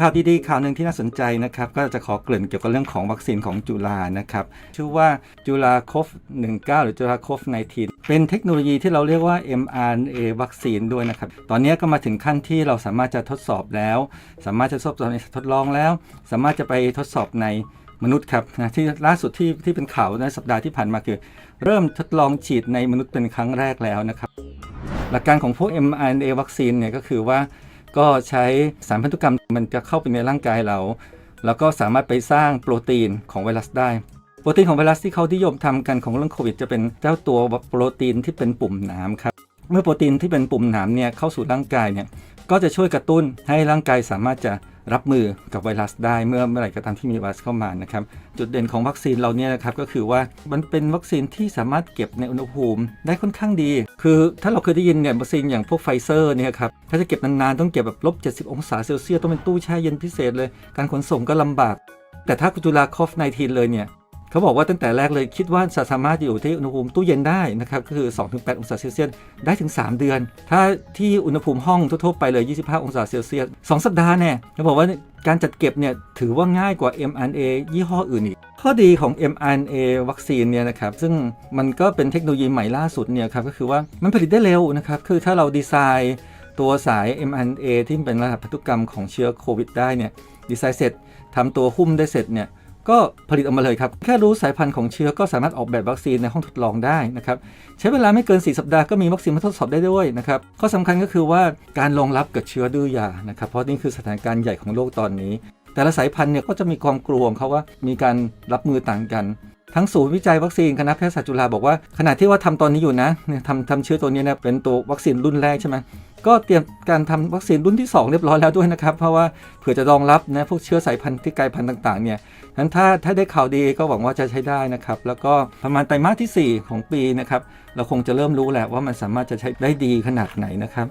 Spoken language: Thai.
ข่าวดีๆข่าวหนึ่งที่น่าสนใจนะครับ ก็จะขอเกริ่นเกี่ยวกับเรื่องของวัคซีนของจุฬานะครับ ชื่อว่าจุฬาโคฟ19 หรือจุฬาโคฟ19 เป็นเทคโนโลยีที่เราเรียกว่า mRNA วัคซีนด้วยนะครับ ตอนนี้ก็มาถึงขั้นที่เราสามารถจะทดสอบแล้ว สามารถจะทดสอบในทดลองแล้ว สามารถจะไปทดสอบในมนุษย์ครับนะที่ล่าสุดที่ที่เป็นข่าวในสัปดาห์ที่ผ่านมาคือ เริ่มทดลองฉีดในมนุษย์เป็นครั้งแรกแล้วนะครับ หลักการของพวก mRNA วัคซีนเนี่ยก็คือว่า ก็ใช้สารพันธุกรรมมันจะเข้าไปในร่างกายเรา แล้วก็สามารถไปสร้างโปรตีนของไวรัสได้ โปรตีนของไวรัสที่เขาที่ยมทำกันของเรื่องโควิด จะเป็นเจ้าตัวโปรตีนที่เป็นปุ่มหนามครับ เมื่อโปรตีนที่เป็นปุ่มหนามเนี่ยเข้าสู่ร่างกายเนี่ยก็จะช่วยกระตุ้นให้ร่างกายสามารถจะ รับมือกับไวรัสได้เมื่อเมื่อไหร่ก็ตามที่มีไวรัสเข้ามานะครับ จุดเด่นของวัคซีนเราเนี่ยนะครับก็คือว่ามันเป็นวัคซีนที่สามารถเก็บในอุณหภูมิได้ค่อนข้างดี คือถ้าเราเคยได้ยินเนี่ยวัคซีนอย่างพวกไฟเซอร์เนี่ยครับถ้าจะเก็บนานๆต้องเก็บแบบลบ70 องศาเซลเซียสต้องเป็นตู้แช่เย็นพิเศษเลย การขนส่งก็ลำบาก แต่ถ้าจุฬาคอฟ19เลยเนี่ย เขาบอกว่าตั้งแต่แรกเลยคิดว่าจะสามารถอยู่ที่อุณหภูมิตู้เย็นได้นะครับก็คือ 2-8 องศาเซลเซียสได้ถึง 3 เดือน ถ้าที่อุณหภูมิห้องทั่วๆไปเลย 25 องศาเซลเซียส2สัปดาห์เนี่ยเขาบอกว่าการจัดเก็บเนี่ยถือว่าง่ายกว่า mRNA ยี่ห้ออื่นอีก ข้อดีของ mRNA วัคซีนเนี่ยนะครับซึ่งมันก็เป็นเทคโนโลยีใหม่ล่าสุดเนี่ยครับก็คือว่ามันผลิตได้เร็วนะครับคือถ้าเราดีไซน์ตัวสาย mRNA ที่เป็นรหัสพันธุกรรมของเชื้อโควิดได้เนี่ยดีไซน์เสร็จทำตัวหุ้มได้เสร็จเนี่ย ก็ผลิตออกมาเลยครับ แค่รู้สายพันธุ์ของเชื้อก็สามารถออกแบบวัคซีนในห้องทดลองได้นะครับ ใช้เวลาไม่เกิน 4 สัปดาห์ก็มีวัคซีนมาทดสอบได้ด้วยนะครับ ข้อสำคัญก็คือว่าการรองรับกับเชื้อดื้อยานะครับ เพราะนี่คือสถานการณ์ใหญ่ของโลกตอนนี้ แต่ละสายพันธุ์เนี่ยก็จะมีความกลัวของเขาว่ามีการรับมือต่างกันทั้งศูนย์วิจัยวัคซีนคณะแพทยศาสตร์จุฬาบอกว่าขณะที่ว่าทำตอนนี้อยู่นะเนี่ยทำทำเชื้อตัวนี้เนี่ยเป็นตัววัคซีนรุ่นแรกใช่ไหม ก็เตรียมการทำวัคซีนรุ่นที่ 2 เรียบร้อยแล้วด้วยนะครับ เพราะว่าเผื่อจะรองรับนะพวกเชื้อสายพันธุ์ที่กลายพันธุ์ต่างๆเนี่ยนั้นถ้าถ้าได้ข่าวดีก็หวังว่าจะใช้ได้นะครับ แล้วก็ประมาณไตรมาสที่ 4 ของปีนะครับ เราคงจะเริ่มรู้แหละว่ามันสามารถจะใช้ได้ดีขนาดไหนนะครับ